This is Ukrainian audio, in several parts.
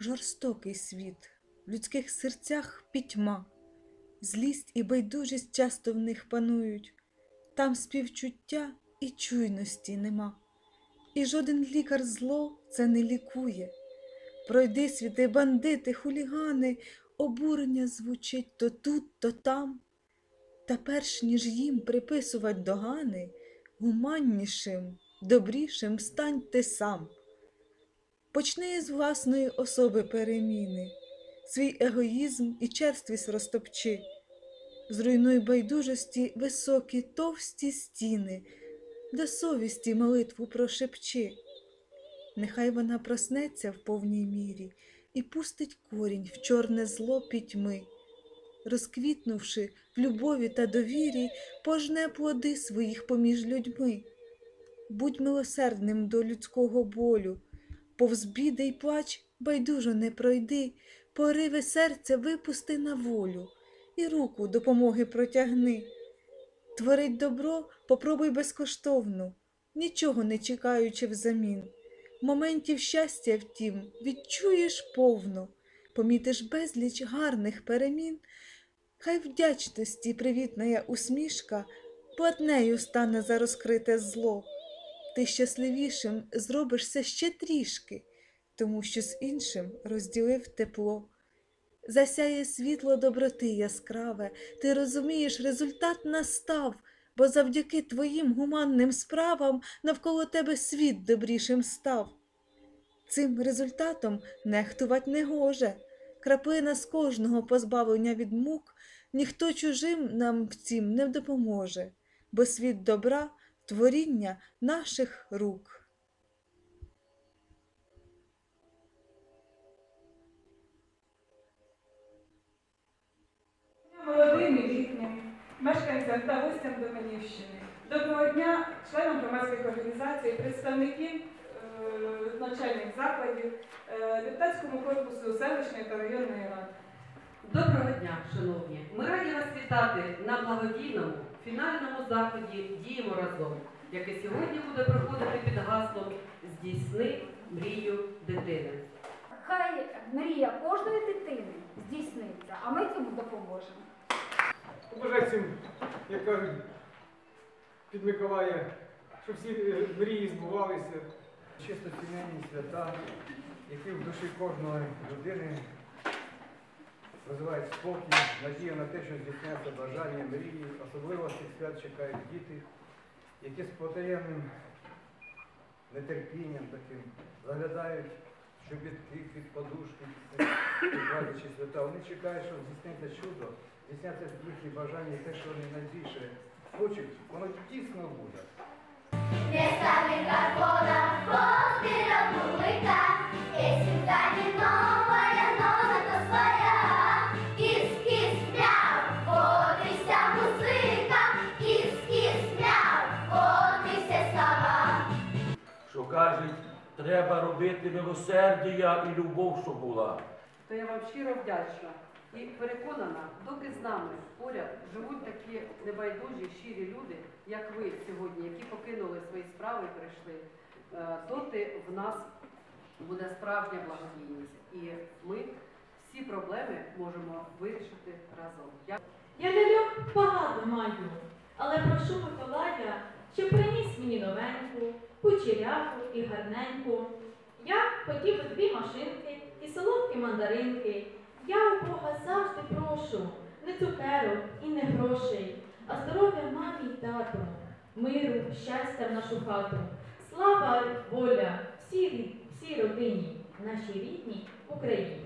Жорстокий світ, в людських серцях пітьма, злість і байдужість часто в них панують, там співчуття і чуйності нема, і жоден лікар зло це не лікує. Пройди світи, бандити, хулігани, обурення звучить то тут, то там. Та перш ніж їм приписувати догани, гуманнішим, добрішим стань ти сам. Почни з власної особи переміни, свій егоїзм і черствість розтопчи, зруйнуй байдужості високі товсті стіни, до совісті молитву прошепчи. Нехай вона проснеться в повній мірі і пустить корінь в чорне зло пітьми, розквітнувши в любові та довірі, пожне плоди своїх поміж людьми. Будь милосердним до людського болю, повз біди й плач байдужо не пройди, пориви серця випусти на волю і руку допомоги протягни. Творить добро попробуй безкоштовно, нічого не чекаючи взамін. Моментів щастя, втім, відчуєш повно, помітиш безліч гарних перемін. Хай вдячності привітна усмішка платнею стане за розкрите зло. Ти щасливішим зробишся ще трішки, тому що з іншим розділив тепло. Засяє світло доброти яскраве, ти розумієш, результат настав, бо завдяки твоїм гуманним справам навколо тебе світ добрішим став. Цим результатом нехтувать не гоже. Краплина з кожного позбавлення від мук, ніхто чужим нам в цім не допоможе, бо світ добра творіння наших рук. Молодим і мешканцям та гостям Доменівщини. Доброго дня членам громадських організацій, представників е, навчальних закладів, е, депутатському корпусу селищної та районної ради. Доброго дня, шановні! Ми раді вас вітати на благодійному фінальному заході Діємо разом, який сьогодні буде проходити під гаслом Здійсни мрію дитини. Хай мрія кожної дитини здійсниться, а ми цьому допоможемо. Побажаю всім, як кажуть, під Миколая, щоб всі е, мрії збувалися. Чисто сімейні свята, які в душі кожної людини розвивають спокій, надію на те, що здійсняться бажання, мрії, особливо цих свят чекають діти, які з потаємним нетерпінням таким заглядають в чобітки, під подушки, підводячи свята. Вони чекають, що здійсниться чудо, здійсняться їхні бажання, те, що вони найбільше хочуть, воно дійсно буде. Местами картона, постера робити милосердя і любов, щоб була. То я вам щиро вдячна і переконана, доки з нами поряд живуть такі небайдужі, щирі люди, як ви сьогодні, які покинули свої справи і прийшли, е, доти в нас буде справжня благодійність. І ми всі проблеми можемо вирішити разом. Я Я ляльок багато маю, але прошу Миколая, щоб приніс мені новеньку, кучеряку і гарненьку. Я хотів би дві машинки і солодкі мандаринки. Я у Бога завжди прошу, не цукерок і не грошей, а здоров'я мамі й тату, миру, щастя в нашу хату. Слава воля всій, всій родині, нашій рідній Україні.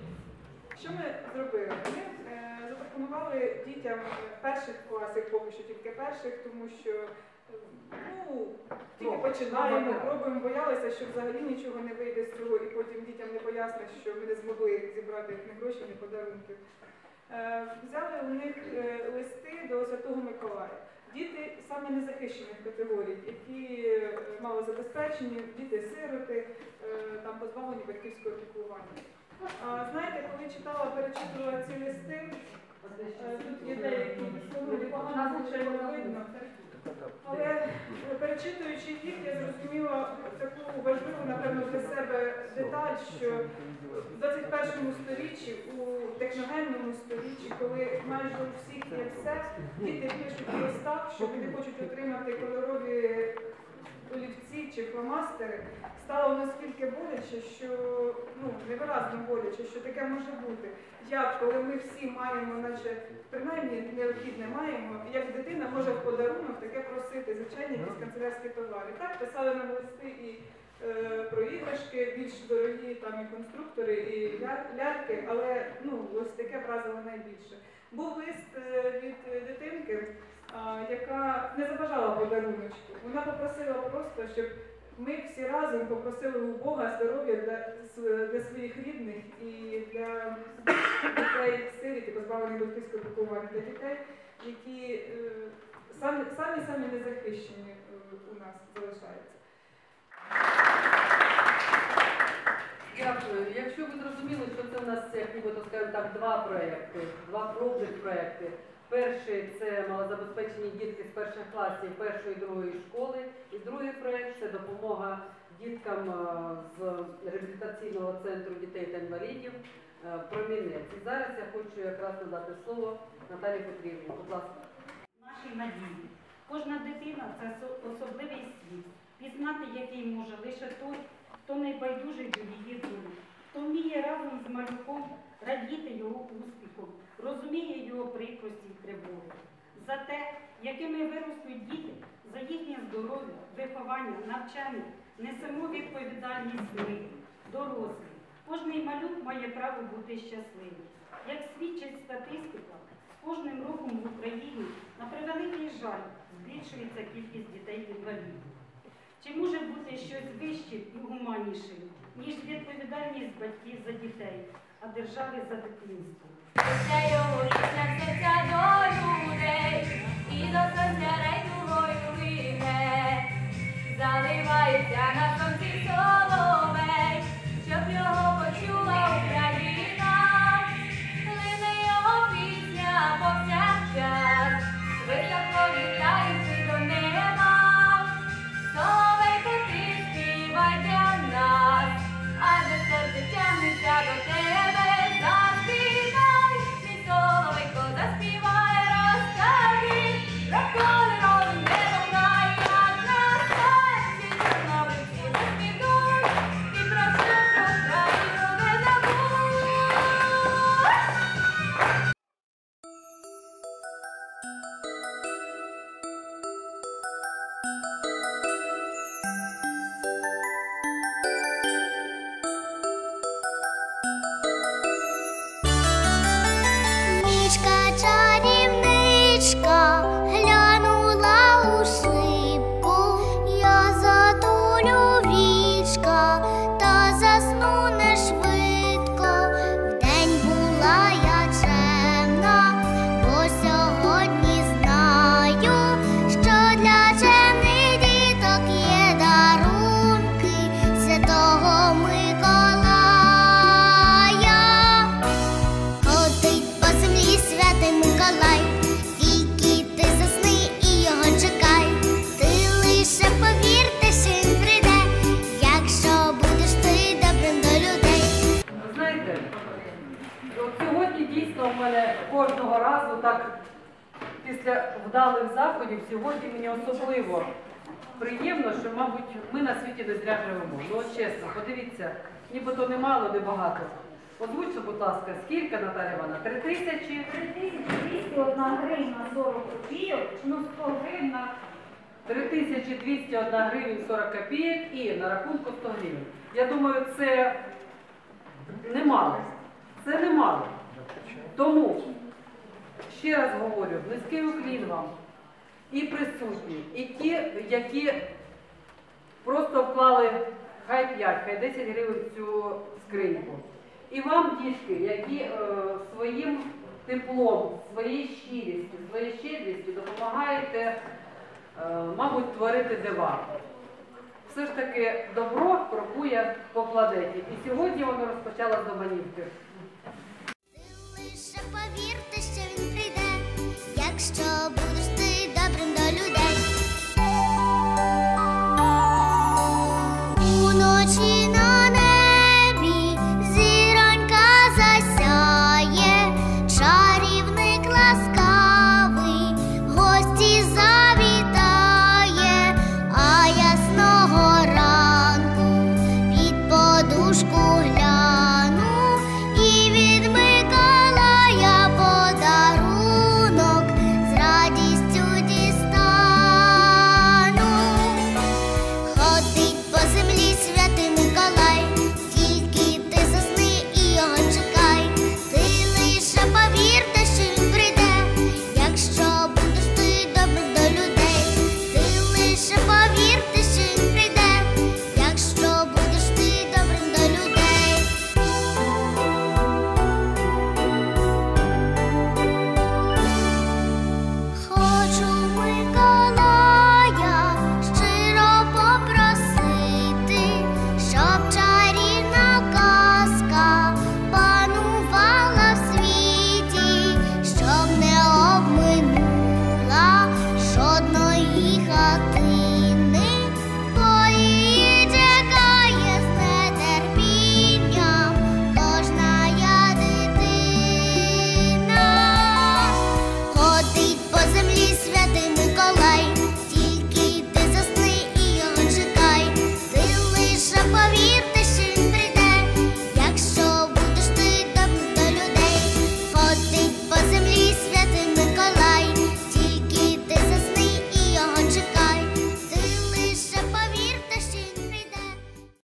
Що ми зробили? Ми е, запропонували дітям перших класів, поки що тільки перших, тому що ну, тільки починаємо, Проба. пробуємо, боялися, що взагалі нічого не вийде з цього, і потім дітям не пояснять, що ми не змогли зібрати ні гроші, ні подарунків. Е, Взяли у них е, листи до Святого Миколая. Діти саме незахищених категорій, які е, малозабезпечені, діти-сироти, е, там позбавлені батьківського піклування. Знаєте, коли читала, перечитувала ці листи, тут є деякі слова, погано звичайно видно. Але е, перечитуючи їх, я зрозуміла таку важливу, напевно, для себе деталь, що в 21 сторіччі, у техногенному сторіччі, коли майже у всіх є все, діти пишуть листах, що вони хочуть отримати кольорові олівці чи фломастери, стало наскільки боляче, що ну невиразно боляче, що таке може бути. Як коли ми всі маємо, наче принаймні необхідне маємо, як дитина може в подарунок таке просити, звичайні якісь канцелярські товари. Так писали нам листи і е, про іграшки більш дорогі, там і конструктори, і ля- ляльки, але ну ось таке вразило найбільше. Був лист е, від е, дитинки, яка не забажала подаруночку. Вона попросила просто, щоб ми всі разом попросили у Бога здоров'я для, для своїх рідних і для дітей сиріт і позбавлених батьківського піклування, для дітей, які е, самі самі незахищені е, у нас залишаються. Дякую. Якщо ви зрозуміли, що це у нас як нібито, скажімо так, два проекти, два пробних проекти. Перший це малозабезпечені дітки з перших класів першої і другої школи. І другий проект це допомога діткам е, з реабілітаційного центру дітей та інвалідів е, Промінець. І зараз я хочу якраз надати слово Наталі Петрівні. Будь ласка. нашій надії. Кожна дитина це особливий світ, пізнати який може лише той, хто не байдужий до її долі, хто вміє разом з малюком радіти його успіхом, розуміє його прикрості й тривоги. За те, якими виростуть діти, за їхнє здоров'я, виховання, навчання, несемо відповідальність ми, дорослі. Кожний малюк має право бути щасливим. Як свідчить статистика, з кожним роком в Україні, на превеликий жаль, збільшується кількість дітей-інвалідів. Чи може бути щось вище і гуманніше, ніж відповідальність батьків за дітей, а державі за дитинство? Серця і до сонця рейдугою лине, заливається на сонці соловей, дійсно в мене кожного разу так після вдалих заходів, сьогодні мені особливо приємно, що, мабуть, ми на світі не зря живемо. Ну, от чесно, подивіться, нібито не мало, не багато. Озвучте, будь ласка, скільки, Наталя Івановна? Три тисячі? 3201 гривна 40 копійок, ну 100 гривень на 3201 гривень 40 копійок і на рахунку 100 гривень. Я думаю, це немало. Це немало. Тому, ще раз говорю, низький уклін вам і присутні, і ті, які просто вклали хай 5, хай 10 гривень в цю скриньку. І вам, дітки, які е, своїм теплом, своєю щирістю, своєю щедрістю допомагаєте, е, мабуть, творити дива. Все ж таки добро крокує по планеті. І сьогодні воно розпочало з Доманівки повірте, що він прийде, якщо